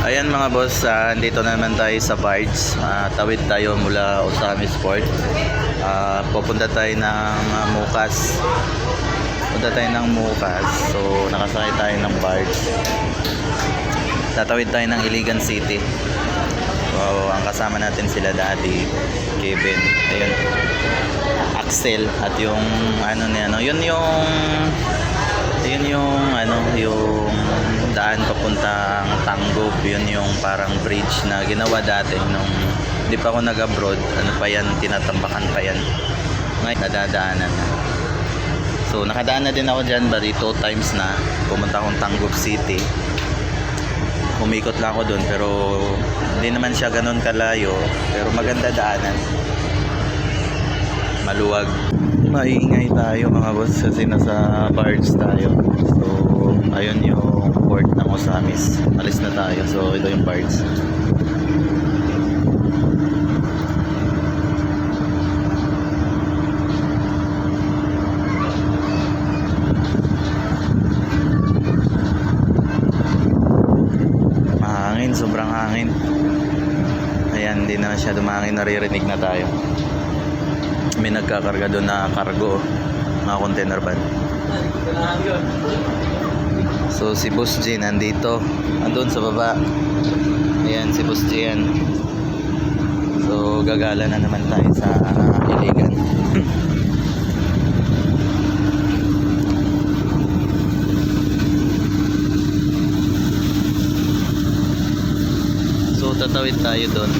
Ayan mga boss, ah, andito na naman tayo sa Bards. Ah, tawid tayo mula Osami Sport. Ah, pupunta tayo ng ah, Mukas. Punta tayo ng Mukas. So, nakasakay tayo ng Bards. Tatawid tayo ng Iligan City. So, ang kasama natin sila Daddy, Kevin, ayun, Axel, at yung ano ni ano, yun yung yun yung ano, yung daan papuntang Tanggob, yun yung parang bridge na ginawa dati nung hindi pa ako nag-abroad, ano pa yan, tinatambakan pa yan. Ngayon, nadadaanan na. So, nakadaan na din ako dyan, bali two times na. Pumunta akong Tanggob City. Umikot lang ako doon, pero hindi naman siya ganun kalayo. Pero maganda daanan. Maluwag. Maingay tayo mga boss kasi nasa barge tayo. So, ayun yung ng Osamis. Alis na tayo. So, ito yung barge. Mahangin, sobrang hangin. Ayan, hindi na siya dumangin, naririnig na tayo. May nagkakarga doon na cargo, mga container van. So si Boss G nandito, andun sa baba. Ayan, si Boss G yan. So gagala na naman tayo sa Iligan. So tatawid tayo doon.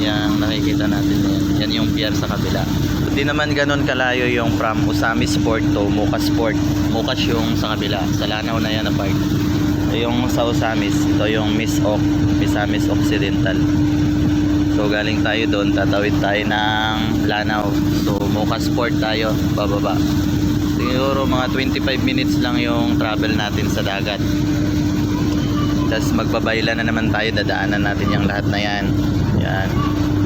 Yang nakikita natin yan. Yan yung pier sa kabila. Hindi naman ganun kalayo yung from Usami Sport to Mukas Sport. Mukas yung sa kabila. Sa Lanao na yan na part. Yung sa Usamis, ito yung Miss Oc, Misamis Occidental. So galing tayo doon, tatawid tayo ng Lanao. So Mukas Sport tayo, bababa. Siguro mga 25 minutes lang yung travel natin sa dagat. Tapos magbabayla na naman tayo, dadaanan natin yung lahat na yan. Yan.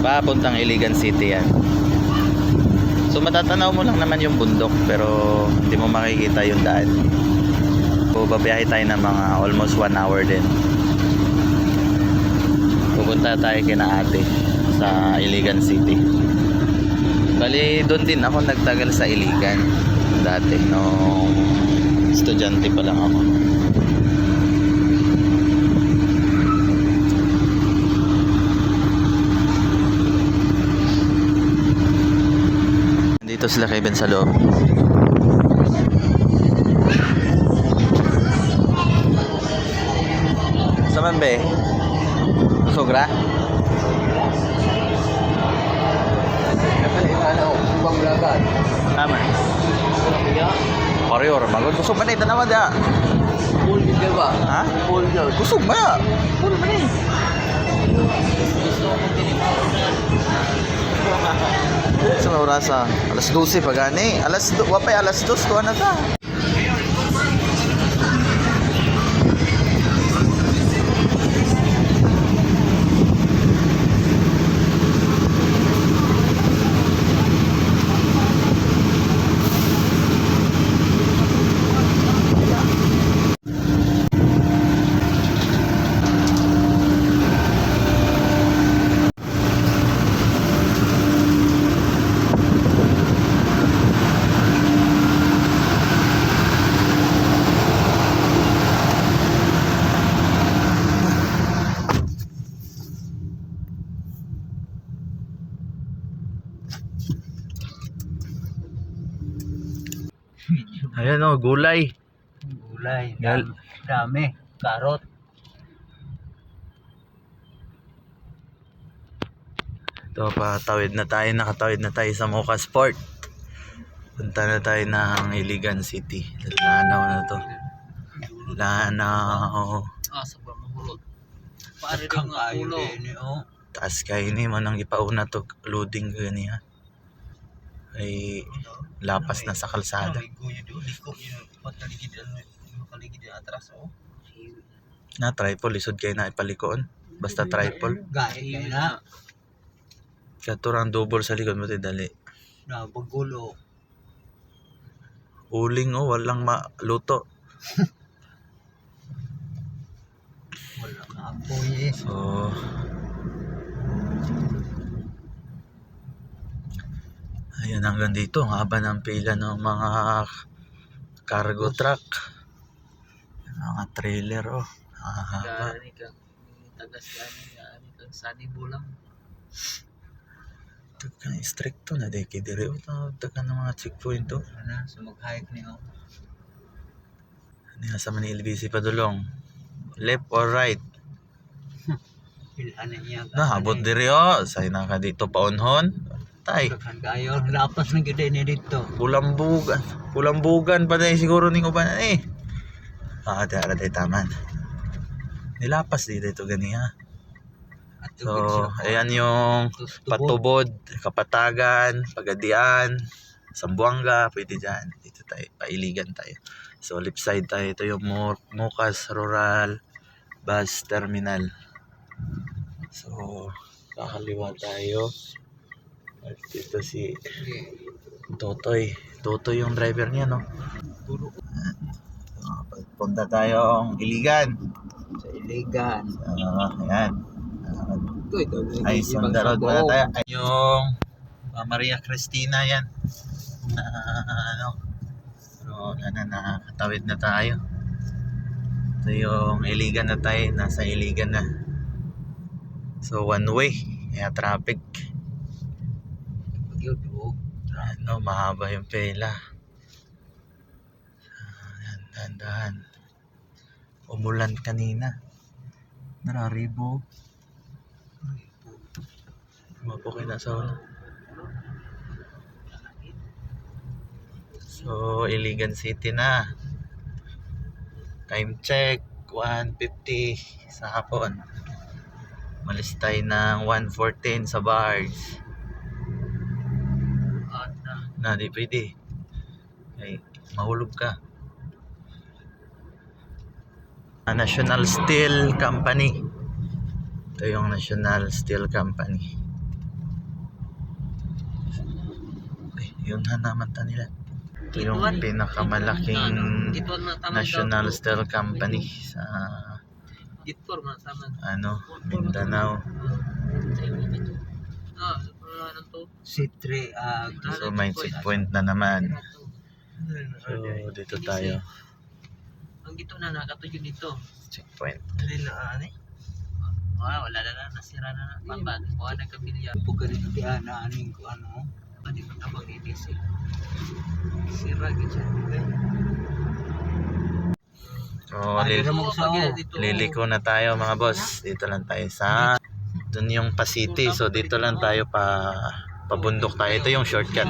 Papuntang Iligan City yan. So matatanaw mo lang naman yung bundok pero hindi mo makikita yung daan. So babiyahe tayo ng mga almost 1 hour din. Pupunta tayo kina ate sa Iligan City. Bali doon din ako nagtagal sa Iligan dati nung estudyante pa lang ako. Dito sila Kevin sa loob. Saman be? Sogra? Tama. Koreor, magod. Kusog man eh, tanawa da. Full video ba? Ha? Full video. Kusog ba? Puro man eh. Sa oras ah. Alas 12 pa gani. Alas do- wapay alas 2 to na ta. Ayan oh, gulay. Gulay. Gal- Dami. Dami. Karot. Ito pa, tawid na tayo, nakatawid na tayo sa Mocha Sport. Punta na tayo ng Iligan City. Lanao na to. Lanao. Ah, sobrang mahulog. Rin nga ulo. oh. Taas kayo ni mo nang ipauna to loading ko niya. Ay lapas na sa kalsada. Na tripod lisod kayo na ipalikoon. Basta tripod. Gaya na. Katurang double sa likod mo ti dali. Na bagulo. Uling oh, walang maluto. Wala na. Ako yes. So, ayun hanggang dito. Ang haba ng pila ng mga cargo truck. Mga trailer oh. Ang haba. Taga ano, gani kang Sunny Bulang. Tagka stricto na dahil kidiri oh. Tagka ng mga checkpoint oh. Ano, sumag-hike niyo. Ano yan sa Manila BC Padulong? Left or right? Nahabot diri oh. Say na ka dito paunhon. Tay. Kayo lapas na gid ni dito. Pulambugan. Pulambugan pa dahil siguro ning uban eh. Ah, di ara di taman. Nilapas di dito gani ha. So, ayan yung patubod, kapatagan, pagadian, Sambuanga, pwede dyan. Dito tayo, pailigan tayo. So, left side tayo. Ito yung Mu- Mukas Rural Bus Terminal. So, kakaliwa tayo. At dito si Totoy. Totoy yung driver niya, no? So, punta tayong Iligan. sa Iligan. So, ayan. Ah, Ito, ito. ay on the road muna tayo. Ay, Yung uh, Maria Cristina yan. Na ano. Pero ano na nakatawid na tayo. Ito yung Iligan na tayo. Nasa Iligan na. So one way. Kaya traffic. Yun, oh. Ano, mahaba yung pela. Dahan-dahan. Umulan kanina. Nararibo. Mapo kayo nasa ulo. So, Iligan City na. Time check, 1.50 sa hapon. Malis tayo ng 1.14 sa bars. Na, di pwede. Ay, mahulog ka. Ah, National Steel Company. Ito yung National Steel Company. Ay, yun na naman ta nila. Ito yung pinakamalaking National Steel Company sa ano, Mindanao. Ah, na to. Si Tre, ah, So may checkpoint na naman. So dito tayo. Ang dito na nakatuyo dito. Checkpoint. Tre na ani. Ah, wala na na nasira na na pambag. Kuha na kabilya. Bukan dito kaya na aning ko ano. Adi ko tabang ni DC. Sira gid siya. So lil- mo liliko na tayo mga boss. Dito lang tayo sa dun yung Pasiti. So dito lang tayo pa pabundok tayo. Ito yung shortcut.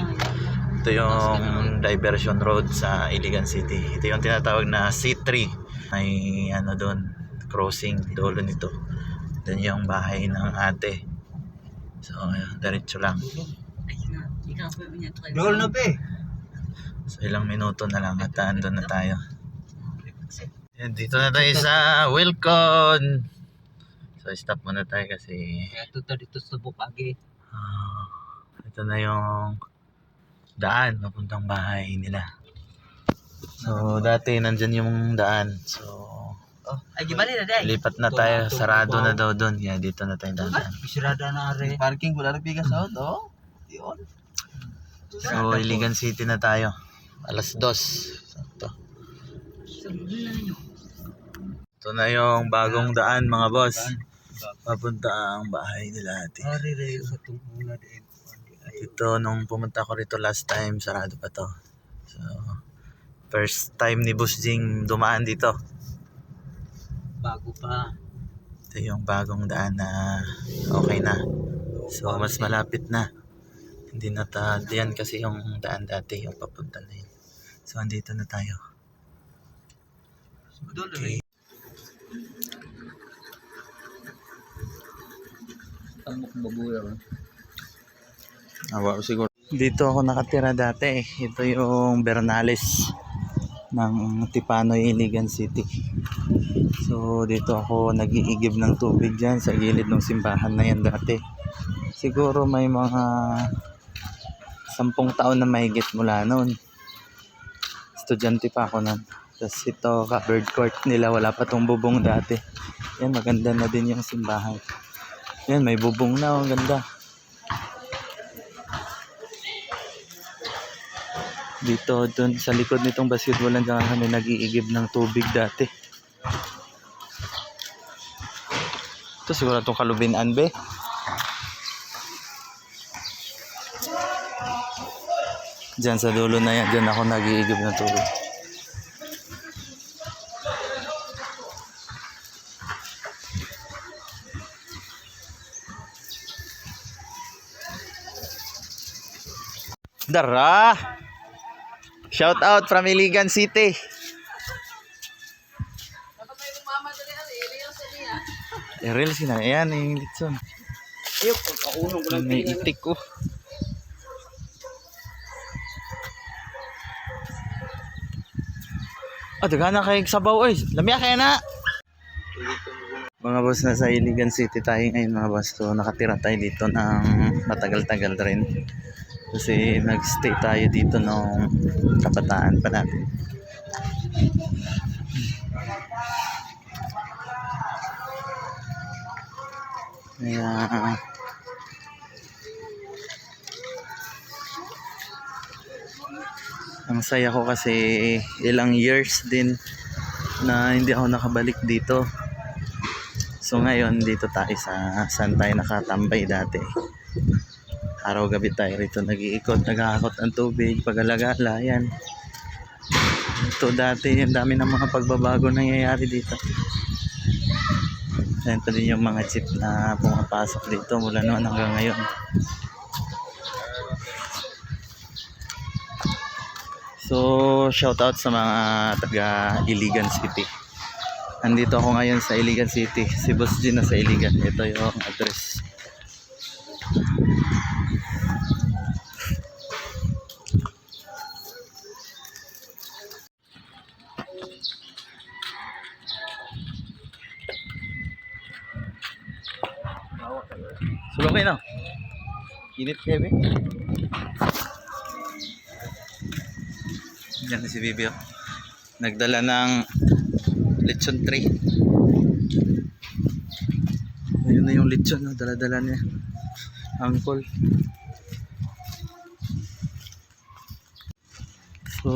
Ito yung diversion road sa Iligan City. Ito yung tinatawag na C3. May ano doon, crossing dulo nito. Doon yung bahay ng ate. So, diretso lang. Dol na be. So, ilang minuto na lang at andun na tayo. Dito na tayo sa Wilcon. So, stop muna tayo kasi Kaya tuta dito sa Bukagi. ah, ito na yung daan papuntang bahay nila. So, dati nandyan yung daan. So, Oh, ay gibali na dai. lipat na tayo. Sarado na daw doon. Kaya dito na tayo dadaan. Bisirada na are. Parking wala nagbigas sa auto. Yun. So, Iligan City na tayo. Alas dos. Sakto. Ito na yung bagong daan mga boss. Papunta ang bahay nila ate. Ito nung pumunta ko rito last time, sarado pa to. So, first time ni Boss Jing dumaan dito. Bago pa. Ito yung bagong daan na okay na. So, mas malapit na. Hindi na ta, diyan kasi yung daan dati, yung papunta na yun. So, andito na tayo. Okay. Tamok babuya. Awa siguro. Dito ako nakatira dati. eh. Ito yung Bernales ng Tipanoy, Iligan City. So dito ako nag-iigib ng tubig dyan sa gilid ng simbahan na yan dati. Siguro may mga sampung taon na mahigit mula noon. Estudyante pa ako noon. Tapos ito, covered court nila. Wala pa tong bubong dati. Yan, maganda na din yung simbahan. Yan, may bubong na. oh, Ang ganda. Dito, dun, sa likod nitong basketballan, dyan kami nag-iigib ng tubig dati. Ito siguro itong kalubinan, be. Diyan sa dulo na yan, dyan ako nag-iigib ng tubig. Dara! Shout out from Iligan City. Eril sina yan yung litson. Ayok, pagkaunong ko lang. May itik ko. Ah, daghan na kay sabaw oy. Lamya kaya na. Mga boss, nasa Iligan City tayo ngayon mga boss. So, nakatira tayo dito ng matagal-tagal rin. Kasi nagstay tayo dito nung kabataan pa natin. Kaya, ang saya ko kasi ilang years din na hindi ako nakabalik dito. So ngayon dito tayo sa saan tayo nakatambay dati. Araw gabi tayo rito nag-iikot, naghahakot ng tubig, pag-alagala, yan. Ito dati, ang dami ng mga pagbabago nangyayari dito. Pa din yung mga jeep na pumapasok dito mula noon hanggang ngayon. So, shout out sa mga taga Iligan City. Nandito ako ngayon sa Iligan City. Si Boss G na sa Iligan. Ito yung address. Sulong kayo na. Init be. Yan si Bibi. oh. Nagdala ng lechon tray. Ayun na yung lechon. Oh. Dala-dala niya. Uncle. So,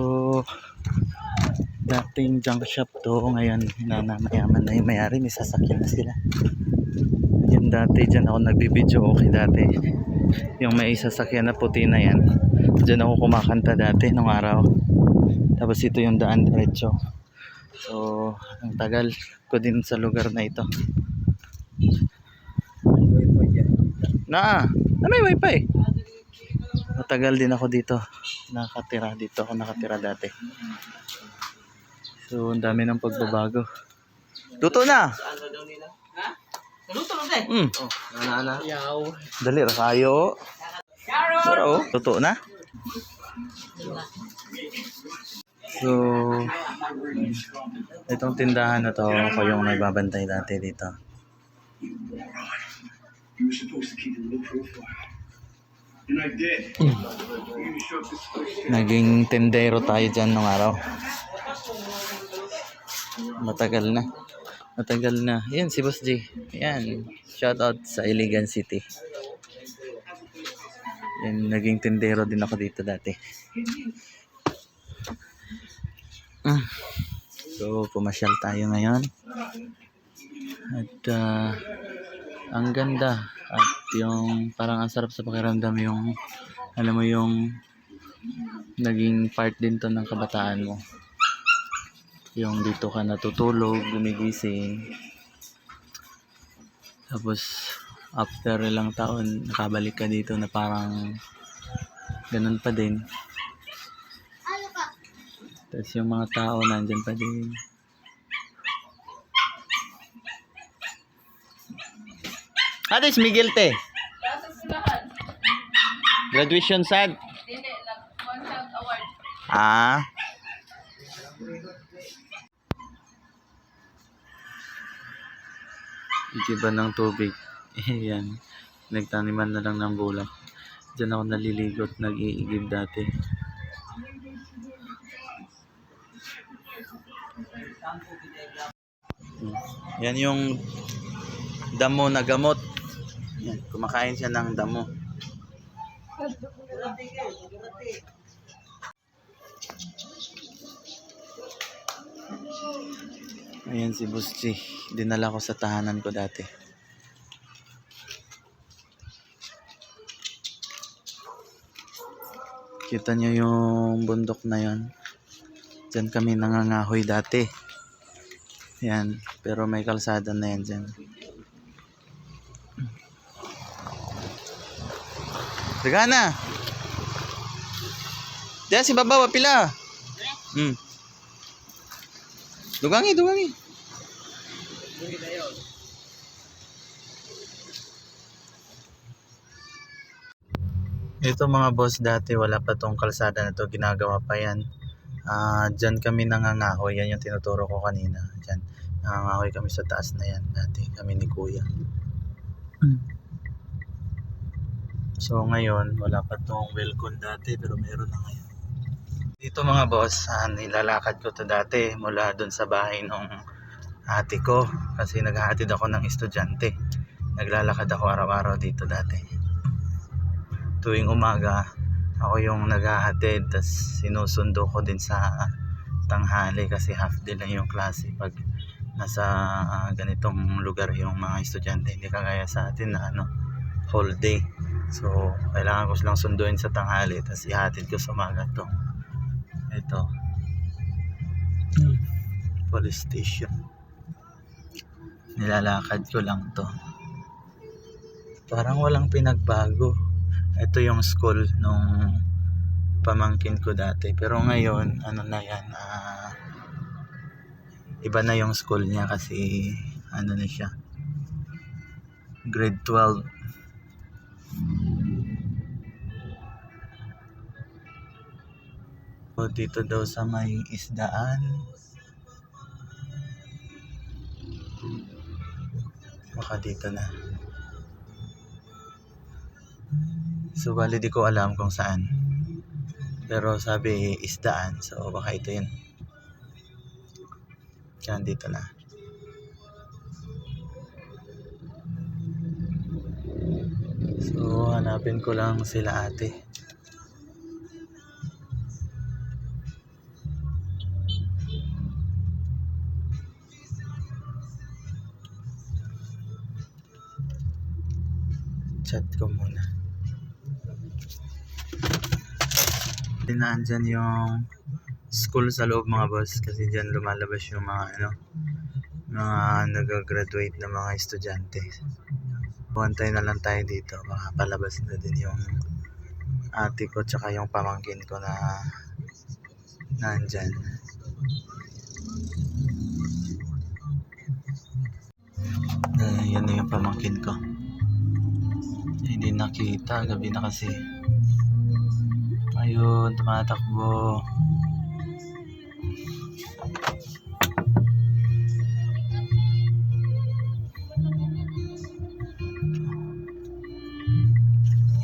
dating junk shop to. Ngayon, na, na yung mayari. May sasakyan na sila. Yan dati, dyan ako nagbibideo okay dati. Yung may sasakyan na puti na yan. Dyan ako kumakanta dati nung araw. Tapos ito yung daan diretso. So, ang tagal ko din sa lugar na ito. Na, na may wifi. Matagal din ako dito. Nakatira dito ako nakatira dati. So, ang dami ng pagbabago. Luto na! Lang tayo. Mm. Nana, Yaw. Dali ra kayo. Oh. Luto na. So, itong tindahan na to, ako yung nagbabantay dati dito. You were supposed to keep a low profile. And I did. You even showed this question. Naging tendero tayo dyan nung araw. Matagal na. Matagal na. Yan, si Boss G. Yan. Shout out sa Iligan City. Yan, naging tendero din ako dito dati. So, pumasyal tayo ngayon. At, ah, ang ganda. At yung, parang ang sarap sa pakiramdam yung, alam mo yung, naging part din to ng kabataan mo. Yung dito ka natutulog, gumigising. Tapos, after ilang taon, nakabalik ka dito na parang ganun pa din. Tapos yung mga tao nandyan pa din. Ate, is Miguel te. Graduation sad. Ah. Ikiba ng tubig. Yan. Nagtaniman na lang ng bulak. Diyan ako naliligot, nag-iigib dati. Yan yung damo na gamot. Yan, kumakain siya ng damo. Ayan si Buschi. Dinala ko sa tahanan ko dati. Kita niyo yung bundok na yon. Diyan kami nangangahoy dati. Yan. Pero may kalsada na yan dyan. Daga na! Diyan si Baba, pila. Hmm. Dugangi, dugangi. Ito mga boss dati wala pa tong kalsada na to ginagawa pa yan. Ah, diyan kami nangangahoy yan yung tinuturo ko kanina. Diyan. Nangangahoy kami sa taas na yan dati kami ni Kuya. So ngayon wala pa tong welcome dati pero meron na ngayon. Dito mga boss, ah, nilalakad ko to dati mula doon sa bahay nung ate ko kasi naghahatid ako ng estudyante. Naglalakad ako araw-araw dito dati. Tuwing umaga, ako yung naghahatid tas sinusundo ko din sa tanghali kasi half day lang yung klase pag nasa ah, ganitong lugar yung mga estudyante. Hindi kagaya sa atin na ano, whole day. So, kailangan ko silang sunduin sa tanghali tas ihatid ko sa umaga to. Ito. Police station. Nilalakad ko lang to. Parang walang pinagbago. Ito yung school nung pamangkin ko dati. Pero ngayon, ano na yan, ah, iba na yung school niya kasi ano na siya, grade 12. So, dito daw sa may isdaan. Baka dito na. So, bali di ko alam kung saan. Pero sabi isdaan. So, baka ito yun. Yan, dito na. So, hanapin ko lang sila ate. Chat ko muna. Tinaan dyan yung school sa loob mga boss kasi dyan lumalabas yung mga ano mga nag-graduate na mga estudyante. Buwantay na lang tayo dito. Baka palabas na din yung ate ko tsaka yung pamangkin ko na nandyan. Uh, yan na yung pamangkin ko. Hindi nakita. Gabi na kasi. Ayun, tumatakbo.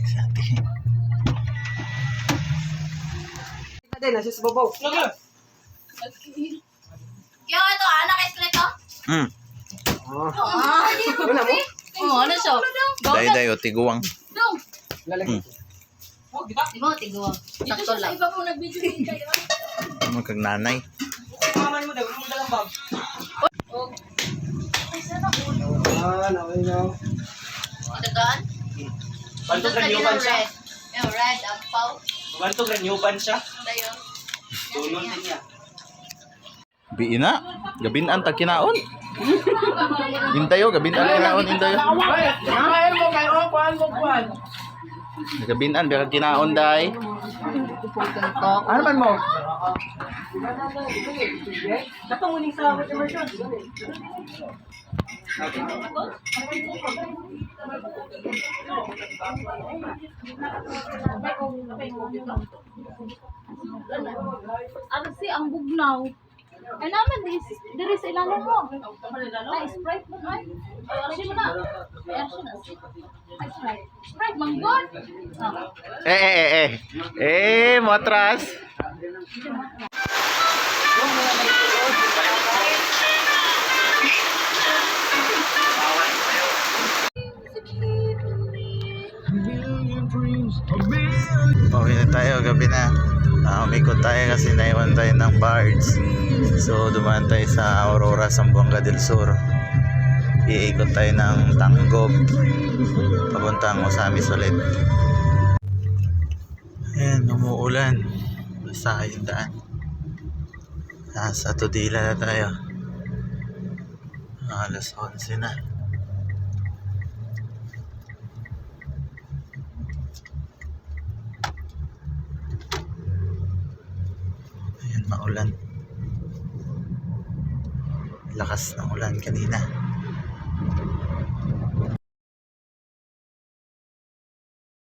Sabi. Yung ito, anak eskrito? Mm. Ah, ano mo? Oo, ano siya? Day day o tiguang. Dong! Mm. Di mo, tiguang. Sakto lang. Iba po nag-video din kayo. Magkag nanay. Dagaan? Balto Ito ganyuban siya. red. Yung red, ang pau. Balto ganyuban siya. Tayo. Tulon din niya. Biina. Gabinan tag kinaon. Intayo, gabinan kinaon intayo. Gabinan biya kinaon day. Ano man mo? Ano si ang bugnaw? Eh naman, diri sa ilalong mo. Ay, Sprite mo, ay. Action na. Ay, action na. Ay, Sprite. Sprite, manggod. Eh, eh, eh, eh. Eh, matras. Pauwi na tayo, gabi na. Ah, umikot tayo kasi naiwan tayo ng birds. So, dumaan tayo sa Aurora, Zamboanga del Sur. Iikot tayo ng Tanggob. Papuntang Osamis ulit. Ayan, umuulan. Basta yung daan. Nasa Tudila na tayo. Alas 11 na. Maulan. Lakas ng ulan kanina.